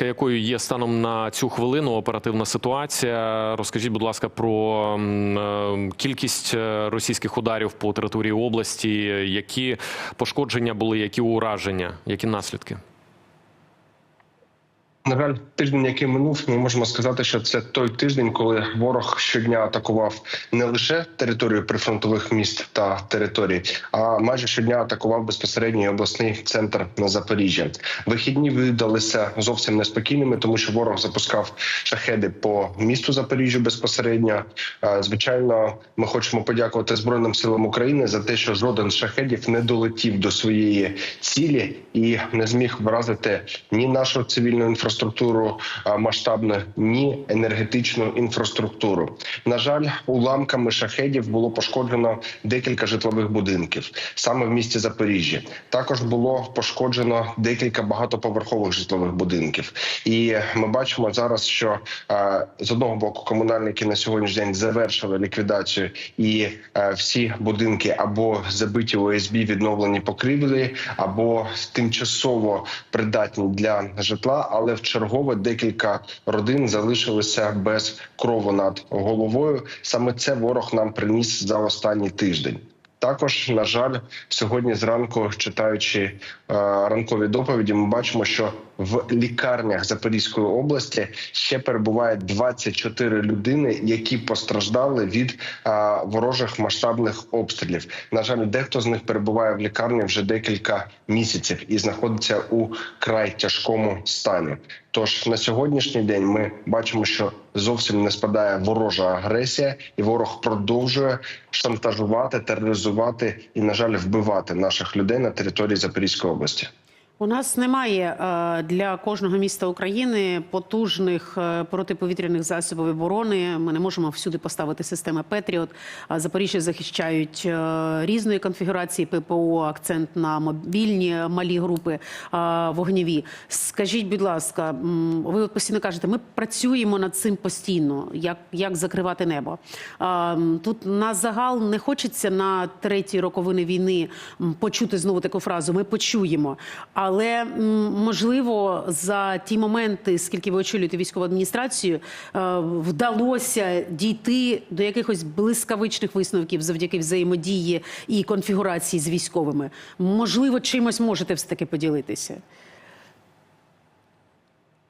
Якою є станом на цю хвилину оперативна ситуація? Розкажіть, будь ласка, про е, кількість е, російських ударів по території області, які пошкодження були, які ураження, які наслідки? На жаль, тиждень, який минув, ми можемо сказати, що це той тиждень, коли ворог щодня атакував не лише територію прифронтових міст та територій, а майже щодня атакував безпосередньо обласний центр на Запоріжжя. Вихідні видалися зовсім неспокійними, тому що ворог запускав шахеди по місту Запоріжжя безпосередньо. Звичайно, ми хочемо подякувати Збройним силам України за те, що жоден з шахедів не долетів до своєї цілі і не зміг вразити ні нашу цивільну інфраструктуру а, масштабну, ні енергетичну інфраструктуру. На жаль, уламками шахедів було пошкоджено декілька житлових будинків саме в місті Запоріжжя. Також було пошкоджено декілька багатоповерхових житлових будинків. І ми бачимо зараз, що з одного боку комунальники на сьогоднішній день завершили ліквідацію, і всі будинки або забиті ОСБ, відновлені покрівлі, або тимчасово придатні для житла, але в чергове декілька родин залишилися без крову над головою. Саме це ворог нам приніс за останній тиждень. Також, на жаль, сьогодні зранку, читаючи е, ранкові доповіді, ми бачимо, що в лікарнях Запорізької області ще перебуває 24 людини, які постраждали від е, ворожих масштабних обстрілів. На жаль, дехто з них перебуває в лікарні вже декілька місяців і знаходиться у край тяжкому стані. Тож на сьогоднішній день ми бачимо, що зовсім не спадає ворожа агресія, і ворог продовжує шантажувати, тероризувати і, на жаль, вбивати наших людей на території Запорізької області. У нас немає е, для кожного міста України потужних е, протиповітряних засобів оборони. Ми не можемо всюди поставити системи Петріот. Запоріжжя захищають е, різної конфігурації ППО, акцент на мобільні малі групи вогневі. Скажіть, будь ласка, ви от постійно кажете, ми працюємо над цим постійно. Як, як закривати небо? Тут на загал не хочеться на третій роковини війни почути знову таку фразу. Ми почуємо. Але м, можливо за ті моменти, скільки ви очолюєте військову адміністрацію, е, вдалося дійти до якихось блискавичних висновків завдяки взаємодії і конфігурації з військовими. Можливо, чимось можете все таки поділитися.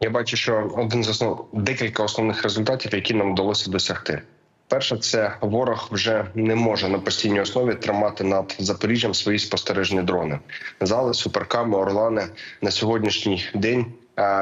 Я бачу, що один з основ декілька основних результатів, які нам вдалося досягти. Перше, це ворог вже не може на постійній основі тримати над Запоріжжям свої спостережні дрони. Зали, суперками, орлани на сьогоднішній день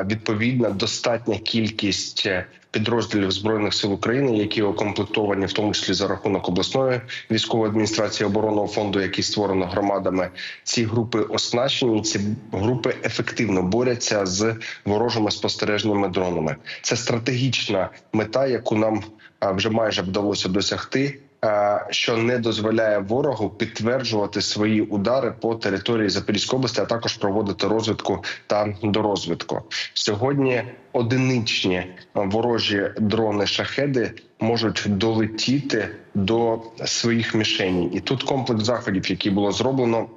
відповідна достатня кількість е, підрозділів збройних сил України, які укомплектовані, в тому числі за рахунок обласної військової адміністрації оборонного фонду, який створено громадами. Ці групи оснащені. Ці групи ефективно борються з ворожими спостережними дронами. Це стратегічна мета, яку нам вже майже вдалося досягти. А, Що не дозволяє ворогу підтверджувати свої удари по території Запорізької області, а також проводити розвідку та дорозвідку. Сьогодні одиничні ворожі дрони шахеди можуть долетіти до своїх мішеней, і тут комплекс заходів, які було зроблено,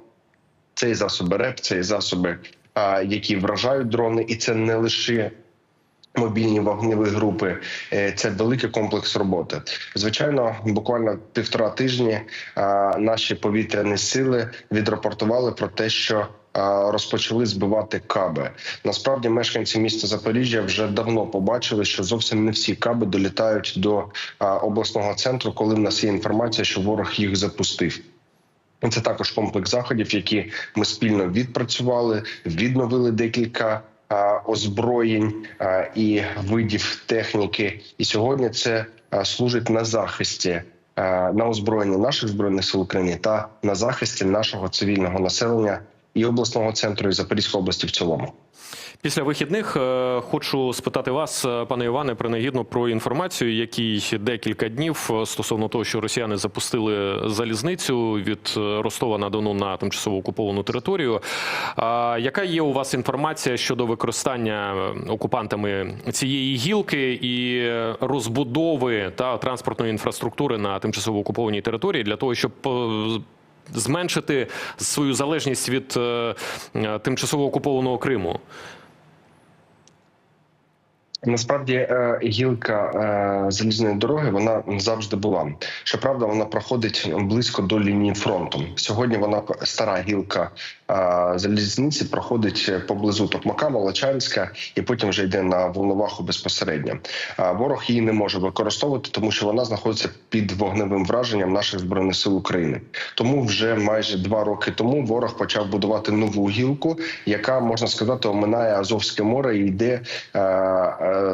це і засоби РЕП, це засоби, які вражають дрони, і це не лише мобільні вогневі групи. Е, Це великий комплекс роботи. Звичайно, буквально півтора тижні наші повітряні сили відрапортували про те, що Розпочали збивати каби. Насправді, мешканці міста Запоріжжя вже давно побачили, що зовсім не всі каби долітають до обласного центру, коли в нас є інформація, що ворог їх запустив. Це також комплекс заходів, які ми спільно відпрацювали, відновили декілька озброєнь і видів техніки. І сьогодні це служить на захисті. На озброєнні наших збройних сил України та на захисті нашого цивільного населення і обласного центру і Запорізької області в цілому. Після вихідних е, хочу спитати вас, е, пане Іване, принагідно про інформацію, який декілька днів е, стосовно того, що росіяни запустили залізницю від Ростова на Дону на тимчасово окуповану територію. Яка є у вас інформація щодо використання окупантами цієї гілки і розбудови та транспортної інфраструктури на тимчасово окупованій території для того, щоб зменшити свою залежність від е, е, тимчасово окупованого Криму? Насправді е, гілка е, залізної дороги вона завжди була. Щоправда, вона проходить близько до лінії фронту. Сьогодні вона стара гілка е, залізниці проходить поблизу Токмака, Молочанська, і потім вже йде на Волноваху безпосередньо. Ворог її не може використовувати, тому що вона знаходиться під вогневим враженням наших збройних сил України. Тому вже майже два роки тому ворог почав будувати нову гілку, яка можна сказати оминає Азовське море і йде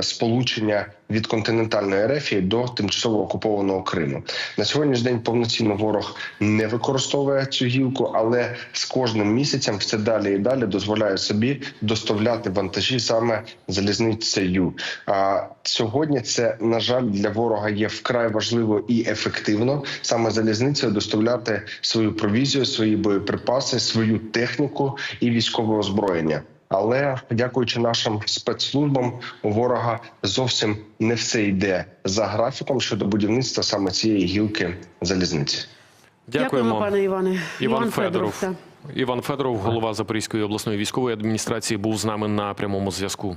сполучення від континентальної Ерефії до тимчасово окупованого Криму. На сьогоднішній день повноцінно ворог не використовує цю гілку, але з кожним місяцем все далі і далі дозволяє собі доставляти вантажі саме залізницею. А сьогодні це на жаль для ворога є вкрай важливо і ефективно саме залізницею доставляти свою провізію, свої боєприпаси, свою техніку і військове озброєння. Але дякуючи нашим спецслужбам, у ворога зовсім не все йде за графіком щодо будівництва саме цієї гілки залізниці. Дякуємо, пане Іване. Іван Федоров. Федоров. Іван Федоров, голова Запорізької обласної військової адміністрації, був з нами на прямому зв'язку.